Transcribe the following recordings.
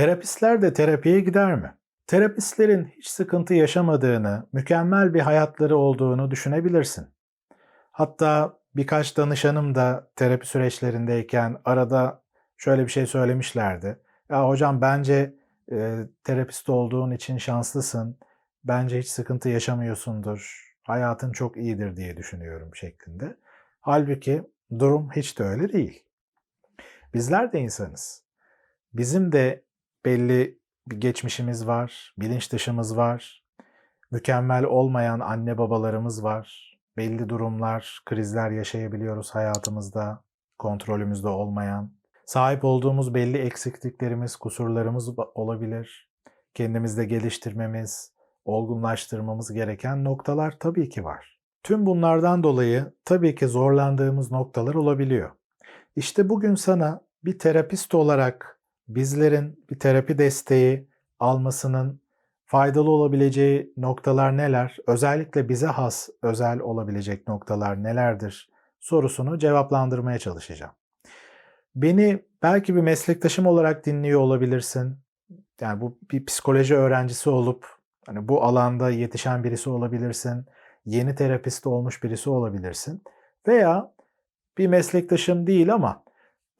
Terapistler de terapiye gider mi? Terapistlerin hiç sıkıntı yaşamadığını, mükemmel bir hayatları olduğunu düşünebilirsin. Hatta birkaç danışanım da terapi süreçlerindeyken arada şöyle bir şey söylemişlerdi. Ya hocam bence e, terapist olduğun için şanslısın. Bence hiç sıkıntı yaşamıyorsundur. Hayatın çok iyidir diye düşünüyorum şeklinde. Halbuki durum hiç de öyle değil. Bizler de insanız. Bizim de belli bir geçmişimiz var, bilinç dışımız var, mükemmel olmayan anne babalarımız var, belli durumlar, krizler yaşayabiliyoruz hayatımızda, kontrolümüzde olmayan. Sahip olduğumuz belli eksikliklerimiz, kusurlarımız olabilir. Kendimizde geliştirmemiz, olgunlaştırmamız gereken noktalar tabii ki var. Tüm bunlardan dolayı tabii ki zorlandığımız noktalar olabiliyor. İşte bugün sana bir terapist olarak bizlerin bir terapi desteği almasının faydalı olabileceği noktalar neler? Özellikle bize has özel olabilecek noktalar nelerdir? sorusunu cevaplandırmaya çalışacağım. Beni belki bir meslektaşım olarak dinliyor olabilirsin. Yani bu bir psikoloji öğrencisi olup hani bu alanda yetişen birisi olabilirsin. Yeni terapist olmuş birisi olabilirsin. Veya bir meslektaşım değil ama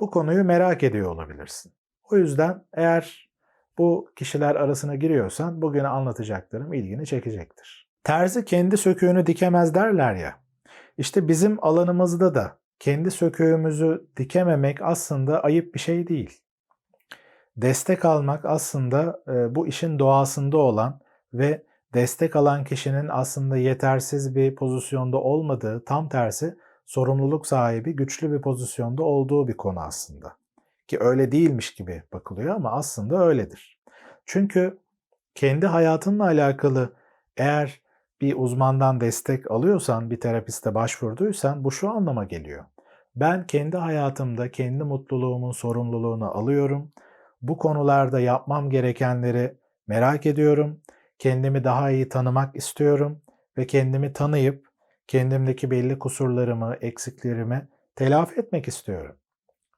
bu konuyu merak ediyor olabilirsin. O yüzden eğer bu kişiler arasına giriyorsan bugün anlatacaklarım ilgini çekecektir. Terzi kendi söküğünü dikemez derler ya. İşte bizim alanımızda da kendi söküğümüzü dikememek aslında ayıp bir şey değil. Destek almak aslında e, bu işin doğasında olan ve destek alan kişinin aslında yetersiz bir pozisyonda olmadığı, tam tersi sorumluluk sahibi, güçlü bir pozisyonda olduğu bir konu aslında. Ki öyle değilmiş gibi bakılıyor ama aslında öyledir. Çünkü kendi hayatınla alakalı eğer bir uzmandan destek alıyorsan, bir terapiste başvurduysan bu şu anlama geliyor. Ben kendi hayatımda kendi mutluluğumun sorumluluğunu alıyorum. Bu konularda yapmam gerekenleri merak ediyorum. Kendimi daha iyi tanımak istiyorum ve kendimi tanıyıp kendimdeki belli kusurlarımı, eksiklerimi telafi etmek istiyorum.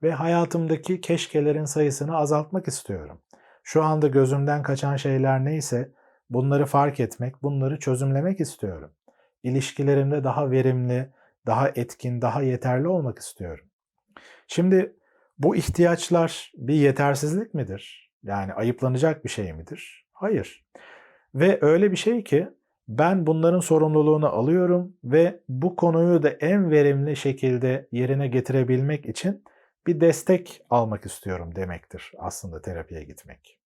Ve hayatımdaki keşkelerin sayısını azaltmak istiyorum. Şu anda gözümden kaçan şeyler neyse bunları fark etmek, bunları çözümlemek istiyorum. İlişkilerimde daha verimli, daha etkin, daha yeterli olmak istiyorum. Şimdi bu ihtiyaçlar bir yetersizlik midir? Yani ayıplanacak bir şey midir? Hayır. Ve öyle bir şey ki ben bunların sorumluluğunu alıyorum ve bu konuyu da en verimli şekilde yerine getirebilmek için bir destek almak istiyorum demektir aslında terapiye gitmek.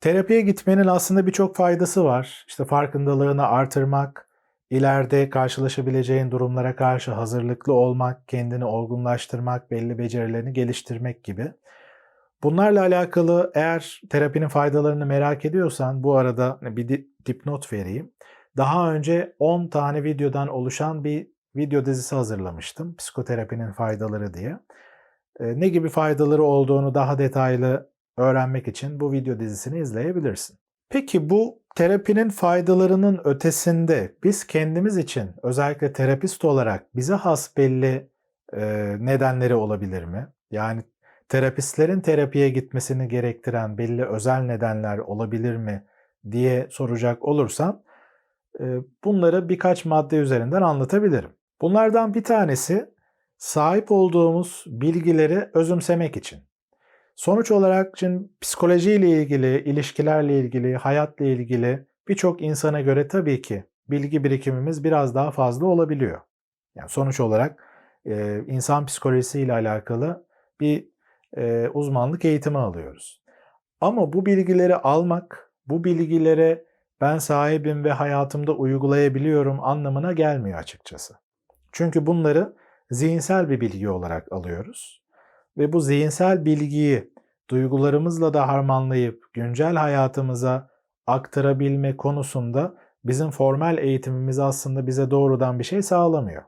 Terapiye gitmenin aslında birçok faydası var. İşte farkındalığını artırmak, ileride karşılaşabileceğin durumlara karşı hazırlıklı olmak, kendini olgunlaştırmak, belli becerilerini geliştirmek gibi. Bunlarla alakalı eğer terapinin faydalarını merak ediyorsan bu arada bir dipnot vereyim. Daha önce 10 tane videodan oluşan bir video dizisi hazırlamıştım. Psikoterapinin faydaları diye. Ne gibi faydaları olduğunu daha detaylı öğrenmek için bu video dizisini izleyebilirsin. Peki bu terapinin faydalarının ötesinde biz kendimiz için özellikle terapist olarak bize has belli e, nedenleri olabilir mi? Yani terapistlerin terapiye gitmesini gerektiren belli özel nedenler olabilir mi diye soracak olursam e, bunları birkaç madde üzerinden anlatabilirim. Bunlardan bir tanesi sahip olduğumuz bilgileri özümsemek için. Sonuç olarak şimdi psikolojiyle ilgili, ilişkilerle ilgili, hayatla ilgili birçok insana göre tabii ki bilgi birikimimiz biraz daha fazla olabiliyor. Yani sonuç olarak e, insan psikolojisiyle alakalı bir uzmanlık eğitimi alıyoruz. Ama bu bilgileri almak, bu bilgilere ben sahibim ve hayatımda uygulayabiliyorum anlamına gelmiyor açıkçası. Çünkü bunları zihinsel bir bilgi olarak alıyoruz. Ve bu zihinsel bilgiyi duygularımızla da harmanlayıp güncel hayatımıza aktarabilme konusunda bizim formal eğitimimiz aslında bize doğrudan bir şey sağlamıyor.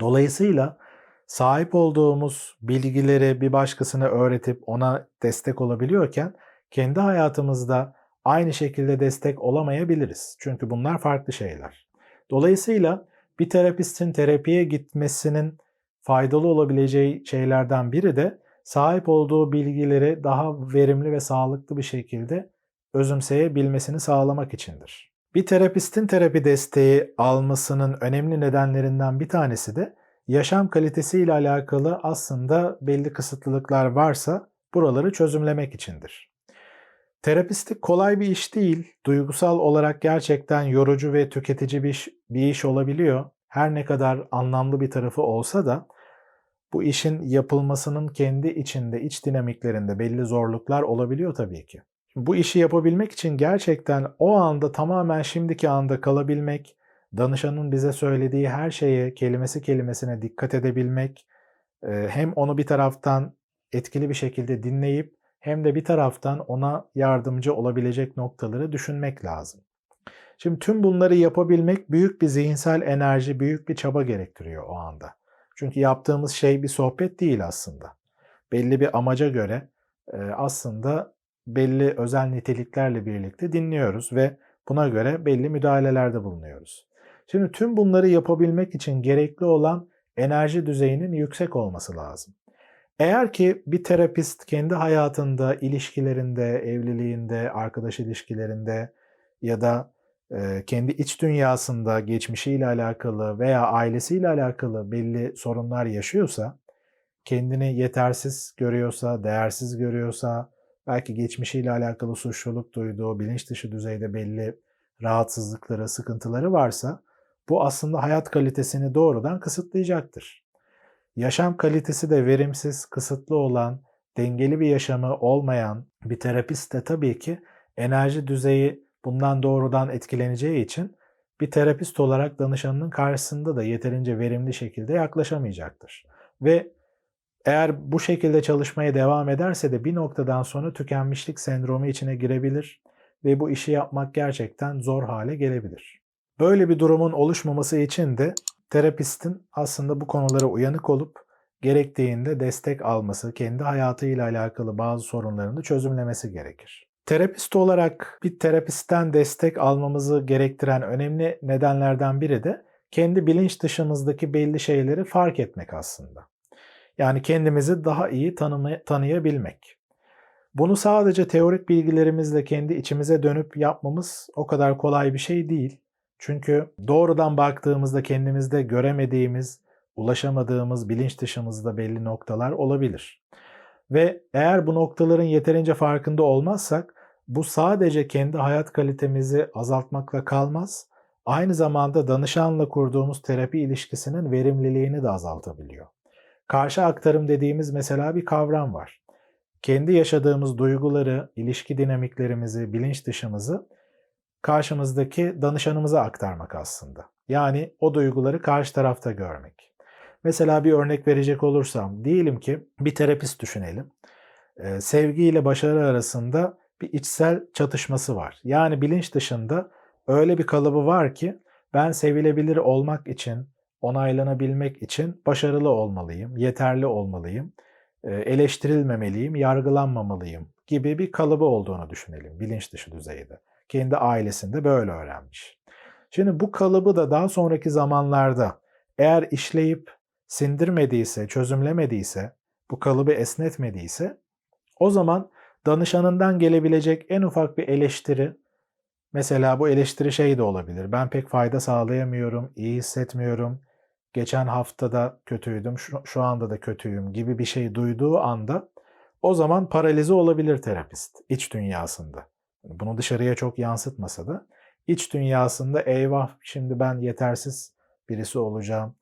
Dolayısıyla sahip olduğumuz bilgileri bir başkasına öğretip ona destek olabiliyorken kendi hayatımızda aynı şekilde destek olamayabiliriz. Çünkü bunlar farklı şeyler. Dolayısıyla bir terapistin terapiye gitmesinin faydalı olabileceği şeylerden biri de sahip olduğu bilgileri daha verimli ve sağlıklı bir şekilde özümseyebilmesini sağlamak içindir. Bir terapistin terapi desteği almasının önemli nedenlerinden bir tanesi de yaşam kalitesiyle alakalı aslında belli kısıtlılıklar varsa buraları çözümlemek içindir. Terapistlik kolay bir iş değil. Duygusal olarak gerçekten yorucu ve tüketici bir iş, bir iş olabiliyor. Her ne kadar anlamlı bir tarafı olsa da bu işin yapılmasının kendi içinde, iç dinamiklerinde belli zorluklar olabiliyor tabii ki. Bu işi yapabilmek için gerçekten o anda tamamen şimdiki anda kalabilmek, danışanın bize söylediği her şeye kelimesi kelimesine dikkat edebilmek, hem onu bir taraftan etkili bir şekilde dinleyip hem de bir taraftan ona yardımcı olabilecek noktaları düşünmek lazım. Şimdi tüm bunları yapabilmek büyük bir zihinsel enerji, büyük bir çaba gerektiriyor o anda. Çünkü yaptığımız şey bir sohbet değil aslında. Belli bir amaca göre aslında belli özel niteliklerle birlikte dinliyoruz ve buna göre belli müdahalelerde bulunuyoruz. Şimdi tüm bunları yapabilmek için gerekli olan enerji düzeyinin yüksek olması lazım. Eğer ki bir terapist kendi hayatında, ilişkilerinde, evliliğinde, arkadaş ilişkilerinde ya da kendi iç dünyasında geçmişiyle alakalı veya ailesiyle alakalı belli sorunlar yaşıyorsa, kendini yetersiz görüyorsa, değersiz görüyorsa, belki geçmişiyle alakalı suçluluk duyduğu, bilinç dışı düzeyde belli rahatsızlıkları, sıkıntıları varsa bu aslında hayat kalitesini doğrudan kısıtlayacaktır. Yaşam kalitesi de verimsiz, kısıtlı olan, dengeli bir yaşamı olmayan bir terapist de tabii ki enerji düzeyi bundan doğrudan etkileneceği için bir terapist olarak danışanının karşısında da yeterince verimli şekilde yaklaşamayacaktır. Ve eğer bu şekilde çalışmaya devam ederse de bir noktadan sonra tükenmişlik sendromu içine girebilir ve bu işi yapmak gerçekten zor hale gelebilir. Böyle bir durumun oluşmaması için de terapistin aslında bu konulara uyanık olup gerektiğinde destek alması, kendi hayatıyla alakalı bazı sorunlarını çözümlemesi gerekir. Terapist olarak bir terapistten destek almamızı gerektiren önemli nedenlerden biri de kendi bilinç dışımızdaki belli şeyleri fark etmek aslında. Yani kendimizi daha iyi tanımay- tanıyabilmek. Bunu sadece teorik bilgilerimizle kendi içimize dönüp yapmamız o kadar kolay bir şey değil. Çünkü doğrudan baktığımızda kendimizde göremediğimiz, ulaşamadığımız bilinç dışımızda belli noktalar olabilir. Ve eğer bu noktaların yeterince farkında olmazsak bu sadece kendi hayat kalitemizi azaltmakla kalmaz, aynı zamanda danışanla kurduğumuz terapi ilişkisinin verimliliğini de azaltabiliyor. Karşı aktarım dediğimiz mesela bir kavram var. Kendi yaşadığımız duyguları, ilişki dinamiklerimizi, bilinç dışımızı karşımızdaki danışanımıza aktarmak aslında. Yani o duyguları karşı tarafta görmek. Mesela bir örnek verecek olursam, diyelim ki bir terapist düşünelim. Ee, sevgi ile başarı arasında bir içsel çatışması var. Yani bilinç dışında öyle bir kalıbı var ki ben sevilebilir olmak için, onaylanabilmek için başarılı olmalıyım, yeterli olmalıyım, eleştirilmemeliyim, yargılanmamalıyım gibi bir kalıbı olduğunu düşünelim bilinç dışı düzeyde. Kendi ailesinde böyle öğrenmiş. Şimdi bu kalıbı da daha sonraki zamanlarda eğer işleyip sindirmediyse, çözümlemediyse, bu kalıbı esnetmediyse o zaman danışanından gelebilecek en ufak bir eleştiri mesela bu eleştiri şey de olabilir. Ben pek fayda sağlayamıyorum, iyi hissetmiyorum. Geçen haftada kötüydüm, şu, şu anda da kötüyüm gibi bir şey duyduğu anda o zaman paralize olabilir terapist iç dünyasında. Bunu dışarıya çok yansıtmasa da iç dünyasında eyvah şimdi ben yetersiz birisi olacağım,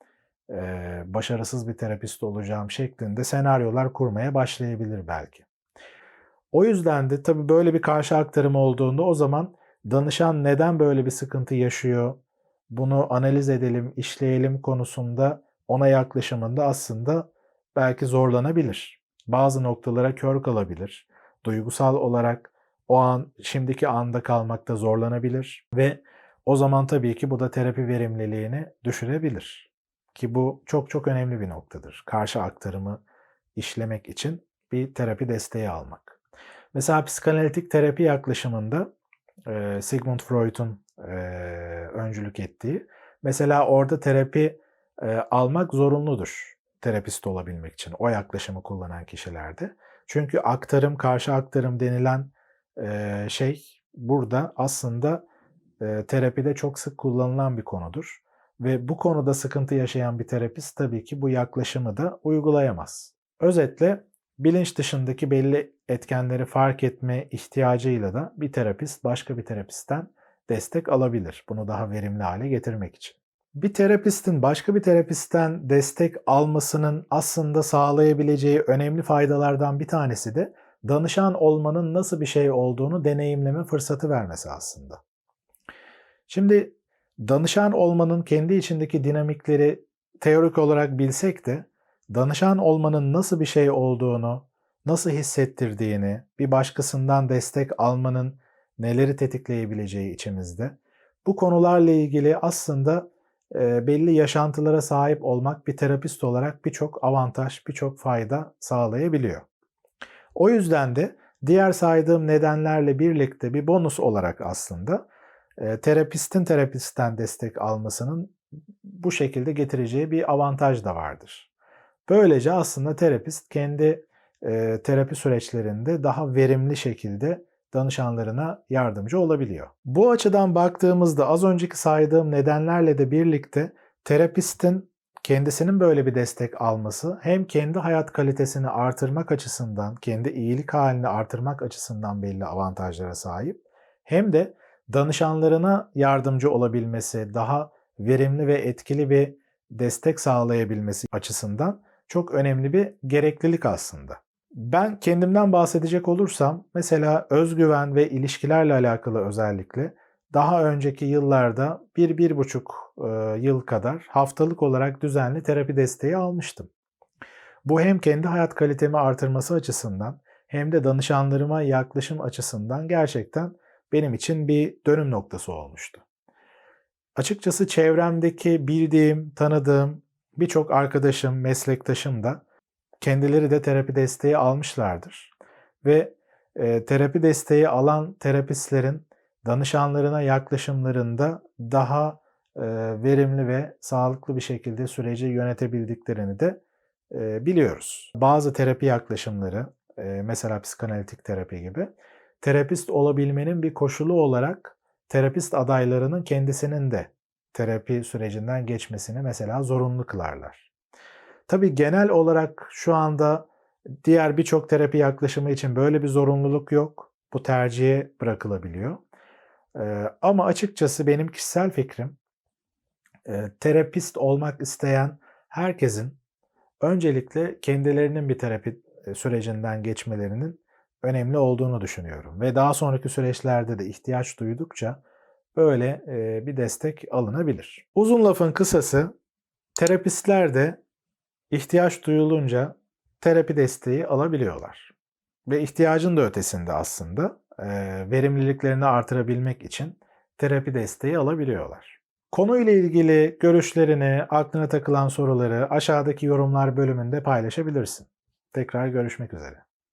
başarısız bir terapist olacağım şeklinde senaryolar kurmaya başlayabilir belki. O yüzden de tabii böyle bir karşı aktarım olduğunda o zaman danışan neden böyle bir sıkıntı yaşıyor, bunu analiz edelim, işleyelim konusunda ona yaklaşımında aslında belki zorlanabilir. Bazı noktalara kör kalabilir. Duygusal olarak o an şimdiki anda kalmakta zorlanabilir ve o zaman tabii ki bu da terapi verimliliğini düşürebilir. Ki bu çok çok önemli bir noktadır. Karşı aktarımı işlemek için bir terapi desteği almak. Mesela psikanalitik terapi yaklaşımında Sigmund Freud'un öncülük ettiği mesela orada terapi almak zorunludur. terapist olabilmek için o yaklaşımı kullanan kişilerde. Çünkü aktarım, karşı aktarım denilen şey burada aslında terapide çok sık kullanılan bir konudur. Ve bu konuda sıkıntı yaşayan bir terapist tabii ki bu yaklaşımı da uygulayamaz. Özetle bilinç dışındaki belli etkenleri fark etme ihtiyacıyla da bir terapist başka bir terapistten destek alabilir. Bunu daha verimli hale getirmek için. Bir terapistin başka bir terapistten destek almasının aslında sağlayabileceği önemli faydalardan bir tanesi de danışan olmanın nasıl bir şey olduğunu deneyimleme fırsatı vermesi aslında. Şimdi danışan olmanın kendi içindeki dinamikleri teorik olarak bilsek de danışan olmanın nasıl bir şey olduğunu, nasıl hissettirdiğini, bir başkasından destek almanın neleri tetikleyebileceği içimizde bu konularla ilgili aslında e, belli yaşantılara sahip olmak bir terapist olarak birçok avantaj, birçok fayda sağlayabiliyor. O yüzden de diğer saydığım nedenlerle birlikte bir bonus olarak aslında e, terapistin terapistten destek almasının bu şekilde getireceği bir avantaj da vardır. Böylece aslında terapist kendi e, terapi süreçlerinde daha verimli şekilde danışanlarına yardımcı olabiliyor. Bu açıdan baktığımızda az önceki saydığım nedenlerle de birlikte terapistin kendisinin böyle bir destek alması hem kendi hayat kalitesini artırmak açısından, kendi iyilik halini artırmak açısından belli avantajlara sahip hem de danışanlarına yardımcı olabilmesi, daha verimli ve etkili bir destek sağlayabilmesi açısından çok önemli bir gereklilik aslında. Ben kendimden bahsedecek olursam mesela özgüven ve ilişkilerle alakalı özellikle daha önceki yıllarda bir, bir buçuk e, yıl kadar haftalık olarak düzenli terapi desteği almıştım. Bu hem kendi hayat kalitemi artırması açısından hem de danışanlarıma yaklaşım açısından gerçekten benim için bir dönüm noktası olmuştu. Açıkçası çevremdeki bildiğim, tanıdığım birçok arkadaşım, meslektaşım da kendileri de terapi desteği almışlardır. Ve e, terapi desteği alan terapistlerin danışanlarına yaklaşımlarında daha verimli ve sağlıklı bir şekilde süreci yönetebildiklerini de biliyoruz. Bazı terapi yaklaşımları, mesela psikanalitik terapi gibi, terapist olabilmenin bir koşulu olarak terapist adaylarının kendisinin de terapi sürecinden geçmesini mesela zorunlu kılarlar. Tabii genel olarak şu anda diğer birçok terapi yaklaşımı için böyle bir zorunluluk yok. Bu tercihe bırakılabiliyor. Ee, ama açıkçası benim kişisel fikrim e, terapist olmak isteyen herkesin öncelikle kendilerinin bir terapi e, sürecinden geçmelerinin önemli olduğunu düşünüyorum. Ve daha sonraki süreçlerde de ihtiyaç duydukça böyle e, bir destek alınabilir. Uzun lafın kısası terapistler de ihtiyaç duyulunca terapi desteği alabiliyorlar. Ve ihtiyacın da ötesinde aslında e, verimliliklerini artırabilmek için terapi desteği alabiliyorlar. Konuyla ilgili görüşlerini, aklına takılan soruları aşağıdaki yorumlar bölümünde paylaşabilirsin. Tekrar görüşmek üzere.